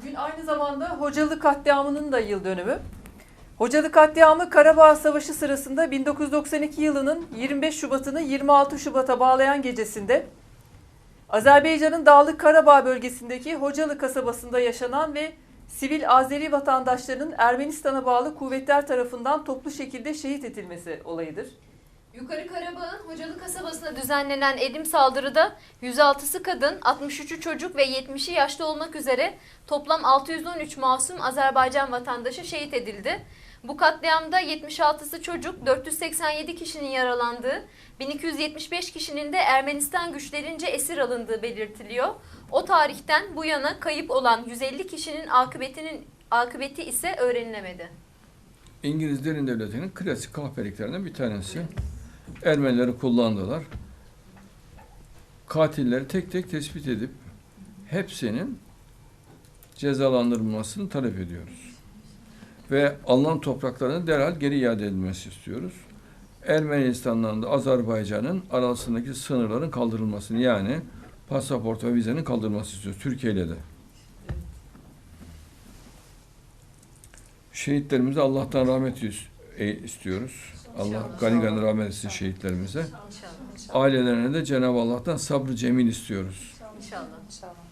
Bugün aynı zamanda Hocalı katliamının da yıl dönümü. Hocalı katliamı Karabağ Savaşı sırasında 1992 yılının 25 Şubat'ını 26 Şubat'a bağlayan gecesinde Azerbaycan'ın Dağlık Karabağ bölgesindeki Hocalı kasabasında yaşanan ve sivil Azeri vatandaşlarının Ermenistan'a bağlı kuvvetler tarafından toplu şekilde şehit edilmesi olayıdır. Yukarı Karabağ'ın Hocalı kasabasına düzenlenen edim saldırıda 106'sı kadın, 63'ü çocuk ve 70'i yaşlı olmak üzere toplam 613 masum Azerbaycan vatandaşı şehit edildi. Bu katliamda 76'sı çocuk, 487 kişinin yaralandığı, 1275 kişinin de Ermenistan güçlerince esir alındığı belirtiliyor. O tarihten bu yana kayıp olan 150 kişinin akıbetinin akıbeti ise öğrenilemedi. İngiliz derin devletinin klasik kahpeliklerinden bir tanesi. Ermenileri kullandılar. Katilleri tek tek tespit edip hepsinin cezalandırılmasını talep ediyoruz. Ve alınan topraklarını derhal geri iade edilmesi istiyoruz. Ermenistan'dan da Azerbaycan'ın arasındaki sınırların kaldırılmasını yani pasaport ve vizenin kaldırılması istiyoruz. Türkiye ile de. Şehitlerimize Allah'tan rahmet yüz- istiyoruz. Allah gani gani rahmet etsin şehitlerimize. Ailelerine de Cenab-ı Allah'tan sabrı cemil istiyoruz. İnşallah. İnşallah.